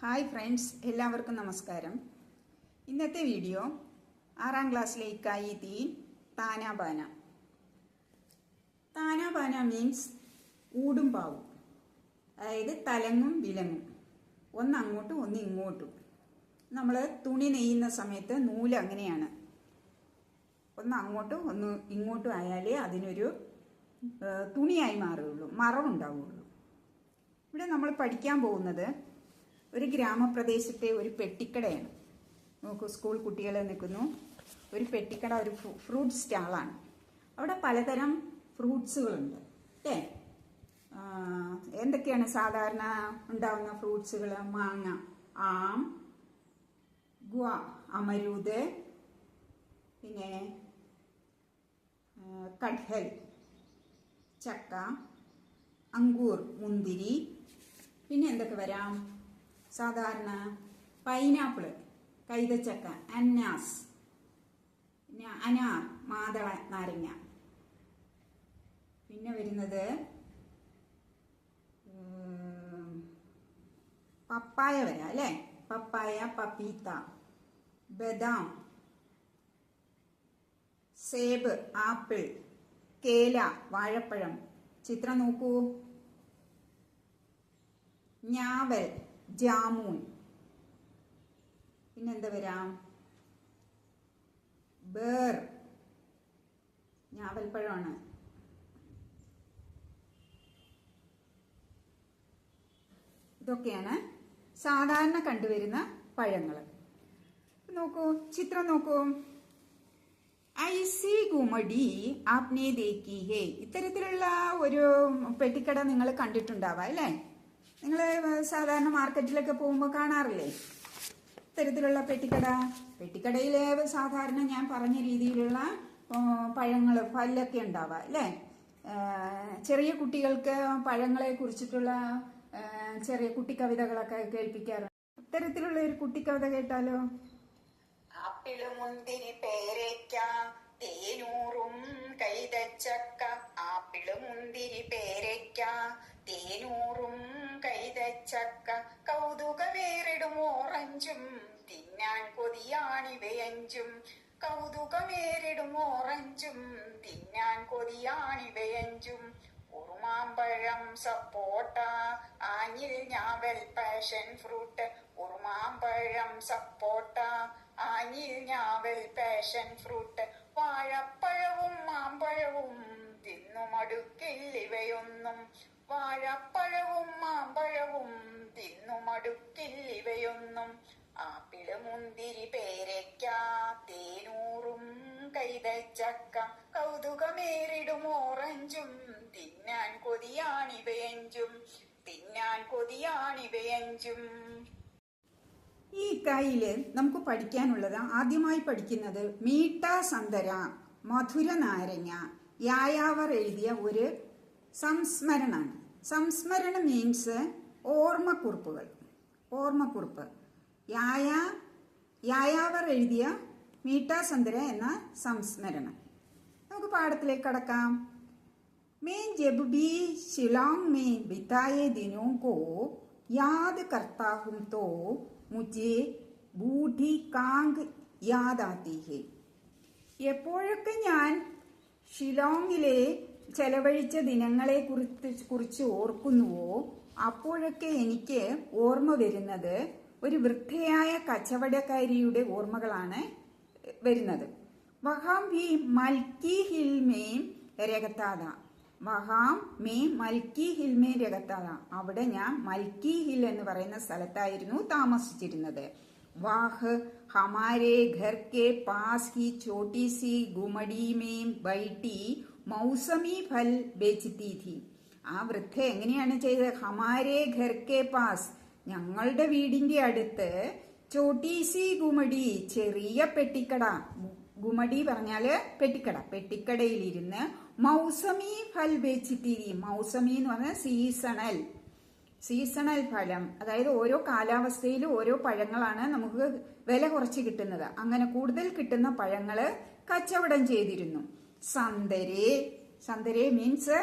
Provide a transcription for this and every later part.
Hi friends എല്ലാവർക്കും നമസ്കാരം. ഇന്നത്തെ വീഡിയോ ആറാം ക്ലാസ്സിലേക്കായി തീ താനാബാന താനാബാന മീൻസ് ഊടും പാവും. അതായത് തലങ്ങും വിലങ്ങും. ഒന്ന് അങ്ങോട്ടും ഒന്ന് ഇങ്ങോട്ടും നമ്മൾ തുണി നെയ്യുന്ന സമയത്ത് നൂൽ അങ്ങനെയാണ്. ഒന്ന് അങ്ങോട്ടും ഒന്ന് ഇങ്ങോട്ടും ആയാലേ അതിനൊരു തുണിയായി മാറുകയുള്ളൂ മറവുണ്ടാവുകയുള്ളൂ. ഇവിടെ നമ്മൾ പഠിക്കാൻ പോകുന്നത് ഒരു ഗ്രാമപ്രദേശത്തെ ഒരു പെട്ടിക്കടയാണ്. നോക്കൂ സ്കൂൾ കുട്ടികൾ നിൽക്കുന്നു. ഒരു പെട്ടിക്കട ഒരു ഫ്രൂ- ഫ്രൂട്ട് സ്റ്റാളാണ്. അവിടെ പലതരം ഫ്രൂട്ട്സുകളുണ്ട്. അല്ലേ? എന്തൊക്കെയാണ് സാധാരണ ഉണ്ടാവുന്ന ഫ്രൂട്ട്സുകൾ? മാങ്ങ ആം ഗുവ അമരൂത് പിന്നെ കഡ്ഹൽ ചക്ക അങ്കൂർ മുന്തിരി പിന്നെ എന്തൊക്കെ വരാം? സാധാരണ പൈനാപ്പിൾ കൈതച്ചക്ക അന്നാസ് അനാർ മാതള നാരങ്ങ. പിന്നെ വരുന്നത് പപ്പായ വരാം അല്ലേ? പപ്പായ പപ്പീത്ത ബദാം സേബ് ആപ്പിൾ കേല വാഴപ്പഴം. ചിത്രം നോക്കൂ. ഞാവൽ. ജാമൂൻ. പിന്നെന്താ വരാം? ബേർ. ഞാവൽപ്പഴമാണ് ഇതൊക്കെയാണ് സാധാരണ കണ്ടുവരുന്ന പഴങ്ങൾ നോക്കൂ ചിത്രം നോക്കൂ. ഐസി ഗുമടി ആപ്നെ ദേക്കി ഹേ. ഇത്തരത്തിലുള്ള ഒരു പെട്ടിക്കട നിങ്ങൾ കണ്ടിട്ടുണ്ടാവാം അല്ലേ? നിങ്ങൾ സാധാരണ മാർക്കറ്റിലൊക്കെ പോകുമ്പോൾ കാണാറില്ലേ? ഇത്തരത്തിലുള്ള പെട്ടിക്കട? പെട്ടിക്കടയിലെ സാധാരണ ഞാൻ പറഞ്ഞ രീതിയിലുള്ള പഴങ്ങൾ പല്ലൊക്കെ ഉണ്ടാവുക അല്ലേ? ചെറിയ കുട്ടികൾക്ക് പഴങ്ങളെ കുറിച്ചിട്ടുള്ള ചെറിയ ചെറിയ കുട്ടിക്കവിതകളൊക്കെ കേൾപ്പിക്കാറുണ്ട് ഇത്തരത്തിലുള്ള ഒരു കുട്ടിക്കവിത കേട്ടാലോ? ആപ്പിൾ മുന്തിരി പേരയ്ക്ക തേനൂറും കൈതച്ചക്ക ആപ്പിൾ മുന്തിരി പേരയ്ക്ക തേനൂറും കൈതച്ചക്ക കൗതുകമേറിടും ഓറഞ്ചും. തിന്നാൻ കൊതിയാണിവയഞ്ചും. കൗതുകമേറിടും ഓറഞ്ചും. തിന്നാൻ കൊതിയാണിവയഞ്ചും. ഉറുമാമ്പഴം സപ്പോട്ട ആഞ്ഞിൽ ഞാവൽ പാഷൻ ഫ്രൂട്ട്. ഉറുമാമ്പഴം സപ്പോട്ട ആഞ്ഞിൽ ഞാവൽ പാഷൻ ഫ്രൂട്ട്. വാഴപ്പഴവും മാമ്പഴവും തിന്നു മടുക്കില്ല ഇവയൊന്നും വാഴപ്പഴവും മാമ്പഴവും തിന്നു മടുക്കില്ല ഇവയൊന്നും ആപ്പിൾ മുന്തിരി പേരയ്ക്ക തേനൂറും കൈതച്ചക്ക കൗതുകമേറിടും ഓറഞ്ചും. തിന്നാൻ കൊതിയാണിവയഞ്ചും തിന്നാൻ കൊതിയാണിവയഞ്ചും. ഈ ഇക്കായിൽ നമുക്ക് പഠിക്കാനുള്ളത് ആദ്യമായി പഠിക്കുന്നത് മീട്ട സന്തര മധുര നാരങ്ങ യായാവർ എഴുതിയ ഒരു സംസ്മരണമാണ് സംസ്മരണം മീൻസ് ഓർമ്മക്കുറിപ്പുകൾ ഓർമ്മക്കുറിപ്പ് യായ യായാവർ എഴുതിയ മീട്ട സന്തര എന്ന സംസ്മരണം നമുക്ക് പാഠത്തിലേക്ക് കടക്കാം मैं जब भी शिलोंग में बिताए दिनों को याद करता हूँ तो मुझे बूढ़ी कांग याद आती है എപ്പോഴൊക്കെ ഞാൻ ഷിലോങ്ങിലെ ചെലവഴിച്ച ദിനങ്ങളെ കുറിച്ച് കുറിച്ച് ഓർക്കുന്നുവോ? അപ്പോഴൊക്കെ എനിക്ക് ഓർമ്മ വരുന്നത് ഒരു വൃദ്ധയായ കച്ചവടക്കാരിയുടെ ഓർമ്മകളാണ് വരുന്നത്. വഹാം ഭി മൽക്കി ഹിൽ മേം രഗത്താത വഹാം മേ മൽക്കി ഹിൽമേ രഗത്താത അവിടെ ഞാൻ മൽക്കി ഹിൽ എന്ന് പറയുന്ന സ്ഥലത്തായിരുന്നു താമസിച്ചിരുന്നത്. വാഹ് ഹമാരേ ഘർ കെ പാസ് ഹി ചോട്ടി സി ഗുമടി മേം ബൈട്ടി മൗസമി ഫൽ ബേച്ചിത്തി ആ വൃദ്ധ എങ്ങനെയാണ് ചെയ്തത്? ഹമാരെ ഖർക്കെ പാസ്. ഞങ്ങളുടെ വീടിന്റെ അടുത്ത് ചോട്ടീസി ഗുമടി ചെറിയ പെട്ടിക്കട. ഗുമടി പറഞ്ഞാൽ പെട്ടിക്കട. പെട്ടിക്കടയിലിരുന്ന് മൗസമി ഫൽ ബേച്ചിത്തിരി മൗസമി എന്ന് പറഞ്ഞാൽ സീസണൽ. സീസണൽ ഫലം. അതായത് ഓരോ കാലാവസ്ഥയിലും ഓരോ പഴങ്ങളാണ് നമുക്ക് വില കുറച്ച് കിട്ടുന്നത്. അങ്ങനെ കൂടുതൽ കിട്ടുന്ന പഴങ്ങൾ കച്ചവടം ചെയ്തിരുന്നു. സന്തരെ സന്തരെ മീൻസ്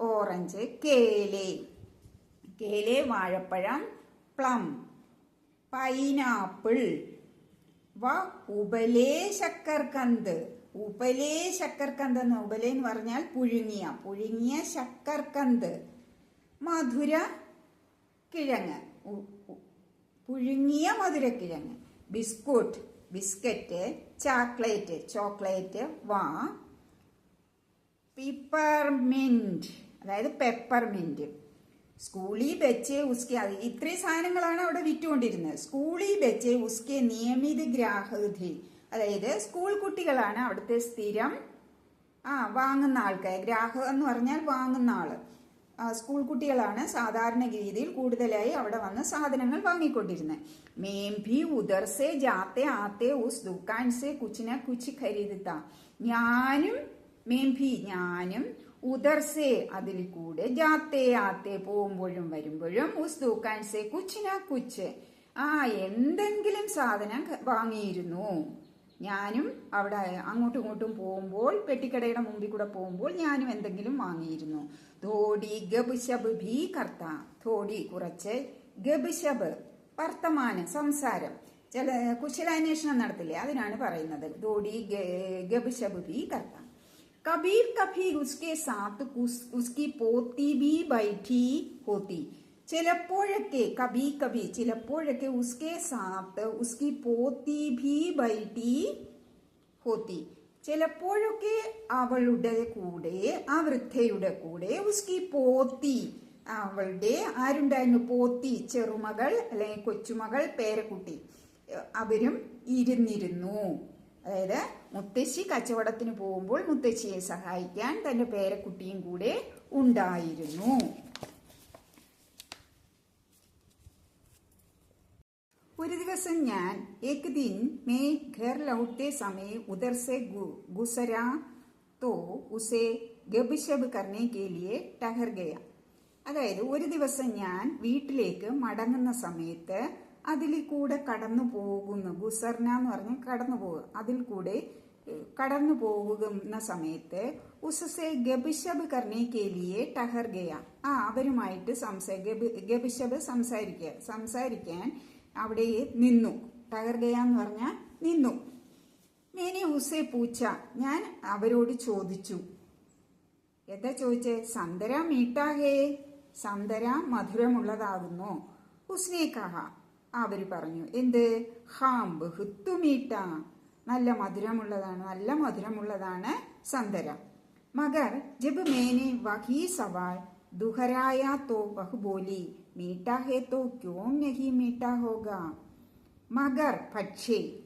ഓറഞ്ച് കേലെ കേലെ വാഴപ്പഴം പ്ലം പൈനാപ്പിൾ വ ഉപലേ ശക്കർക്കന്ത്. ഉപലേ ശക്കർക്കന്ത് എന്ന് ഉപലേ എന്ന് പറഞ്ഞാൽ പുഴുങ്ങിയ. പുഴുങ്ങിയ ശക്കർക്കന്ത്. മധുര കിഴങ്ങ്. പുഴുങ്ങിയ മധുരക്കിഴങ്ങ് ബിസ്കുട്ട് ബിസ്ക്കറ്റ് ചോക്ലേറ്റ് ചോക്ലേറ്റ് വാ. പിപ്പർമിന്റ് അതായത് പെപ്പർമിന്റ് സ്കൂളിൽ വെച്ച് ഉസ്കെ ഇത്രയും സാധനങ്ങളാണ് അവിടെ വിറ്റുകൊണ്ടിരുന്നത്. സ്കൂളിൽ വെച്ച് ഉസ്കെ നിയമിത ഗ്രാഹകി അതായത് സ്കൂൾ കുട്ടികളാണ് അവിടുത്തെ സ്ഥിരം ആ വാങ്ങുന്ന ആൾക്കാർ ഗ്രാഹകം എന്ന് പറഞ്ഞാൽ വാങ്ങുന്ന ആൾ. സ്കൂൾ കുട്ടികളാണ് സാധാരണ രീതിയിൽ കൂടുതലായി അവിടെ വന്ന് സാധനങ്ങൾ വാങ്ങിക്കൊണ്ടിരുന്നത്. മേം ഭി ഉദർ സെ ജാത്തെ ആത്തെ ഉസ് ദുക്കാൻസെ കുച്ചിന കുച്ചി ഖരീദത്ത. ഞാനും മേം ഭി ഞാനും ഉദർസേ അതിൽ കൂടെ ജാത്തെ ആത്തെ പോകുമ്പോഴും വരുമ്പോഴും ഉസ് ദുക്കാൻ സെ കുച്ചിന കുച്ച്. ആ എന്തെങ്കിലും സാധനം വാങ്ങിയിരുന്നു. ഞാനും അവിടെ അങ്ങോട്ടും ഇങ്ങോട്ടും പോകുമ്പോൾ പെട്ടിക്കടയുടെ മുമ്പിൽ കൂടെ പോകുമ്പോൾ ഞാനും എന്തെങ്കിലും വാങ്ങിയിരുന്നു. ധോടി ഗബ് ശബ് ഭീ കർത്ത. ധോടി കുറച്ച് ഗബ് ശബ് വർത്തമാനം സംസാരം ചില കുശലാന്വേഷണം നടത്തില്ലേ? അതിനാണ് പറയുന്നത്. ധോടി ഗബ് ശബ് ഭീ കർത്ത. कबीर कभी उसके साथ उस- उसकी പോത്തി भी बैठी होती ചിലപ്പോഴൊക്കെ കബി കബി ചിലപ്പോഴൊക്കെ ഉസ്കെ സാത്ത് ഉസ്കി പോത്തി ഭീ ബൈട്ടി ഹോത്തി ചിലപ്പോഴൊക്കെ അവളുടെ കൂടെ ആ വൃദ്ധയുടെ കൂടെ ഉസ്കി പോത്തി അവളുടെ ആരുണ്ടായിരുന്നു പോത്തി ചെറുമകൾ അല്ലെങ്കിൽ കൊച്ചുമകൾ പേരക്കുട്ടി അവരും ഇരുന്നിരുന്നു അതായത് മുത്തശ്ശി കച്ചവടത്തിന് പോകുമ്പോൾ മുത്തശ്ശിയെ സഹായിക്കാൻ തന്റെ പേരക്കുട്ടിയും കൂടെ ഉണ്ടായിരുന്നു. ഒരു ദിവസം ഞാൻ ഏക് ദിൻ മേ ഘർ ലൗട്ടെ സമയ ഉദർസെ ഗുസരാ തോ ഉസെ ഗബ് കർണേ കേലിയെ ടഹർ ഗയ. അതായത് ഒരു ദിവസം ഞാൻ വീട്ടിലേക്ക് മടങ്ങുന്ന സമയത്ത് അതിൽ കൂടെ കടന്നു പോകുന്നു. ഗുസർന എന്ന് പറഞ്ഞ് കടന്നു പോകുക അതിൽ കൂടെ കടന്നു പോകുന്ന സമയത്ത് ഉസസെ ഗബിഷബ് കർണിക്കേലിയെ ടഹർ ഗയ ആ അവരുമായിട്ട് സംസാ ഗബി- ഗബിഷബ് സംസാരിക്കുക സംസാരിക്കാൻ അവിടെ നിന്നു. ടഹർ ഗയ എന്ന് പറഞ്ഞാൽ നിന്നു. മേനെ ഉസെ പൂച്ച ഞാൻ അവരോട് ചോദിച്ചു. എന്താ ചോദിച്ചേ? സന്തര മീട്ടാഹേ സന്തര മധുരമുള്ളതാകുന്നു. ഉസ്നെ അവർ പറഞ്ഞു. എന്ത്? ഹാമ്പ് ഹുത്തുമീട്ട. നല്ല മധുരമുള്ളതാണ് നല്ല മധുരമുള്ളതാണ് സന്തര മകർ ജബ് മേനെ വഹി സവാൽ ദുഹരായ തോ വഹ് ബോലി. മീട്ടാ ഹേ തോ ക്യോ നഹി മീട്ടാ ഹോഗ. മകർ പക്ഷേ.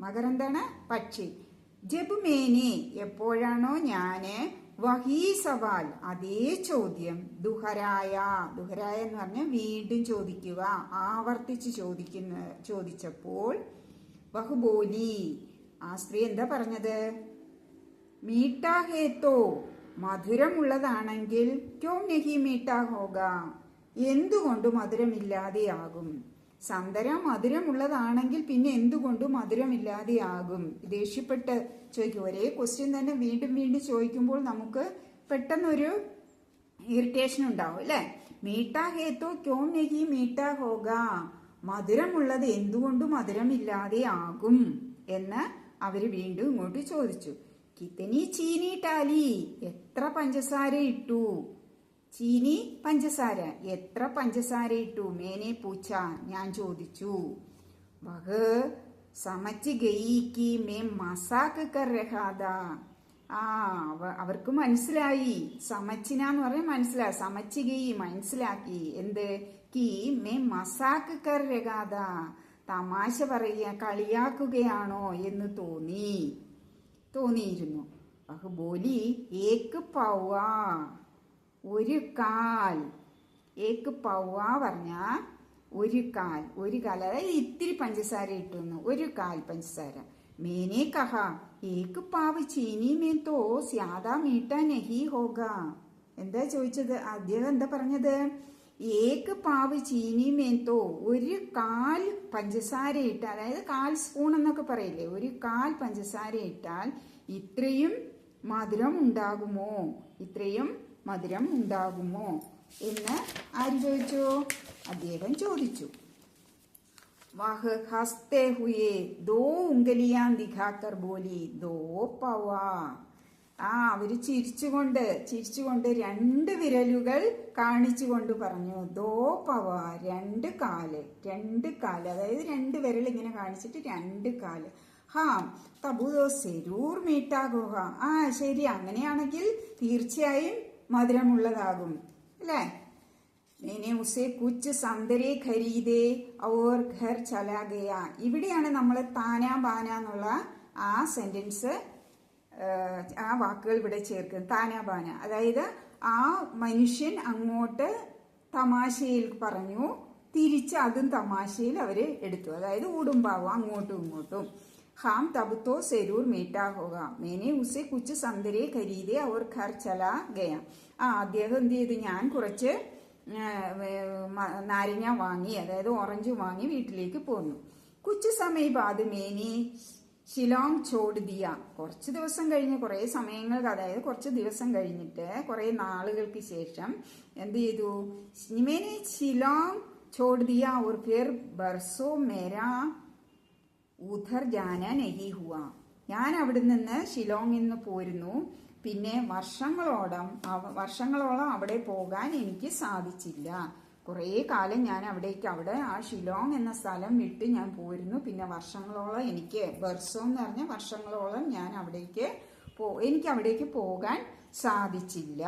മകർ എന്താണ്? പക്ഷേ. ജബ് മേനെ എപ്പോഴാണോ ഞാൻ വഹീ സവാൽ അതേ ചോദ്യം. ദുഹരായ ദുഹരായ എന്ന് പറഞ്ഞാൽ വീണ്ടും ചോദിക്കുക ആവർത്തിച്ച് ചോദിക്കുന്ന ചോദിച്ചപ്പോൾ ബഹുബോലി ആ സ്ത്രീ എന്താ പറഞ്ഞത്? മീട്ടാഹേത്തോ മധുരമുള്ളതാണെങ്കിൽ ക്യോ നഹി മീട്ടാ ഹോക എന്തുകൊണ്ട് മധുരമില്ലാതെയാകും? സന്തര മധുരമുള്ളതാണെങ്കിൽ പിന്നെ എന്തുകൊണ്ട് മധുരമില്ലാതെയാകും? ദേഷ്യപ്പെട്ട് ചോദിക്കും. ഒരേ ക്വസ്റ്റ്യൻ തന്നെ വീണ്ടും വീണ്ടും ചോദിക്കുമ്പോൾ നമുക്ക് പെട്ടെന്നൊരു ഇറിറ്റേഷൻ ഉണ്ടാവും അല്ലെ? മീട്ടാ ഹേത്തോ ക്യോ നെഗി മീട്ടാ ഹോക മധുരമുള്ളത് എന്തുകൊണ്ട് മധുരമില്ലാതെ ആകും എന്ന് അവർ വീണ്ടും ഇങ്ങോട്ട് ചോദിച്ചു. കിത്തനി ചീനി ടാലി? എത്ര പഞ്ചസാര ഇട്ടു? ചീനി പഞ്ചസാര. എത്ര പഞ്ചസാര ഇട്ടു? മേനെ പൂച്ച ഞാൻ ചോദിച്ചു. വഹ് സമച്ച് ഗയിക്ക് മേ മസാക്ക് കറഹാദ ആ അവ- അവർക്ക് മനസ്സിലായി. സമച്ചിനാന്ന് പറഞ്ഞാൽ മനസ്സിലായി സമച്ച് ഗയി മനസ്സിലാക്കി. എന്ത്? കി മേ മസാക്ക് കറഹാദ തമാശ പറയുക കളിയാക്കുകയാണോ എന്ന് തോന്നി. തോന്നിയിരുന്നു. ബോലി ഏക്ക് പൗവാ. ഒരു കാൽ. ഏക്ക് പൗവ പറഞ്ഞ ഒരു കാൽ. ഒരു കാൽ. അതായത് ഇത്തിരി പഞ്ചസാര ഇട്ടുന്നു. ഒരു കാൽ പഞ്ചസാര. മേനേ കഹ. ഏക്ക് പാവ് ചീനി മേൻ തോ സ്യാദാ मीठा नहीं होगा എന്താ ചോദിച്ചത്? അദ്ദേഹം എന്താ പറഞ്ഞത്? ഏക്ക് പാവ് ചീനി മേത്തോ ഒരു കാൽ പഞ്ചസാര ഇട്ടാൽ അതായത് കാൽ സ്പൂൺ എന്നൊക്കെ പറയില്ലേ? ഒരു കാൽ പഞ്ചസാര ഇട്ടാൽ ഇത്രയും മധുരം ഉണ്ടാകുമോ? ഇത്രയും മധുരം ഉണ്ടാകുമോ എന്ന് ആര് ചോദിച്ചു? അദ്ദേഹം ചോദിച്ചു. അവർ ചിരിച്ചുകൊണ്ട് ചിരിച്ചുകൊണ്ട് രണ്ട് വിരലുകൾ കാണിച്ചുകൊണ്ട് പറഞ്ഞു ദോ പവ രണ്ട് കാൽ രണ്ട് കാൽ. അതായത് രണ്ട് വിരൽ ഇങ്ങനെ കാണിച്ചിട്ട് രണ്ട് കാൽ. ഹാ തബുദോ സെരൂർ മീട്ടാകുക ആ ശരി അങ്ങനെയാണെങ്കിൽ തീർച്ചയായും മധുരമുള്ളതാകും അല്ലേ मैंने उसे कुछ संतरे खरीदे और घर चला गया ഇവിടെയാണ് നമ്മൾ താന ബാന എന്നുള്ള ആ സെന്റൻസ് ആ വാക്കുകൾ ഇവിടെ ചേർക്കുന്നത് താന ബാന അതായത് ആ മനുഷ്യൻ അങ്ങോട്ട് തമാശയിൽ പറഞ്ഞു തിരിച്ച് അതും തമാശയിൽ അവര് എടുത്തു അതായത് ഊടുമ്പാവും അങ്ങോട്ടും ഇങ്ങോട്ടും ഹാം തബുത്തോ സെരൂർ മീട്ടാ ഹോക മേനെ ഉസെ കുച്ച് സന്തരെ ഖരീദെ അവർ ഘർ ചലാ ഗയ ആ അദ്ദേഹം എന്ത് ചെയ്തു ഞാൻ കുറച്ച് ആ, വേ- മ- നാരങ്ങ വാങ്ങി അതായത് ഓറഞ്ച് വാങ്ങി വീട്ടിലേക്ക് പോന്നു കുച്ചു സമയം ബാദ് മേനി ഷിലോങ് ചോട് ദിയ കുറച്ച് ദിവസം കഴിഞ്ഞ് കുറേ സമയങ്ങൾ അതായത് കുറച്ച് ദിവസം കഴിഞ്ഞിട്ട് കുറേ നാളുകൾക്ക് ശേഷം എന്ത് ചെയ്തു മേനെ ഷിലോങ് ചോട് ദിയ और फिर बरसों मेरा ഉധർ ജാന നഹി ഹുവ. ഞാൻ അവിടെ നിന്ന് ഷിലോങ്ങിൽ നിന്ന് പോരുന്നു. പിന്നെ വർഷങ്ങളോളം വർഷങ്ങളോളം അവിടെ പോകാൻ എനിക്ക് സാധിച്ചില്ല. കുറേ കാലം ഞാൻ അവിടേക്ക് അവിടെ ആ ഷിലോങ് എന്ന സ്ഥലം വിട്ട് ഞാൻ പോയിരുന്നു പിന്നെ വർഷങ്ങളോളം എനിക്ക് ബർസോ എന്ന് പറഞ്ഞ വർഷങ്ങളോളം ഞാൻ അവിടേക്ക് പോ എനിക്ക് അവിടേക്ക് പോകാൻ സാധിച്ചില്ല.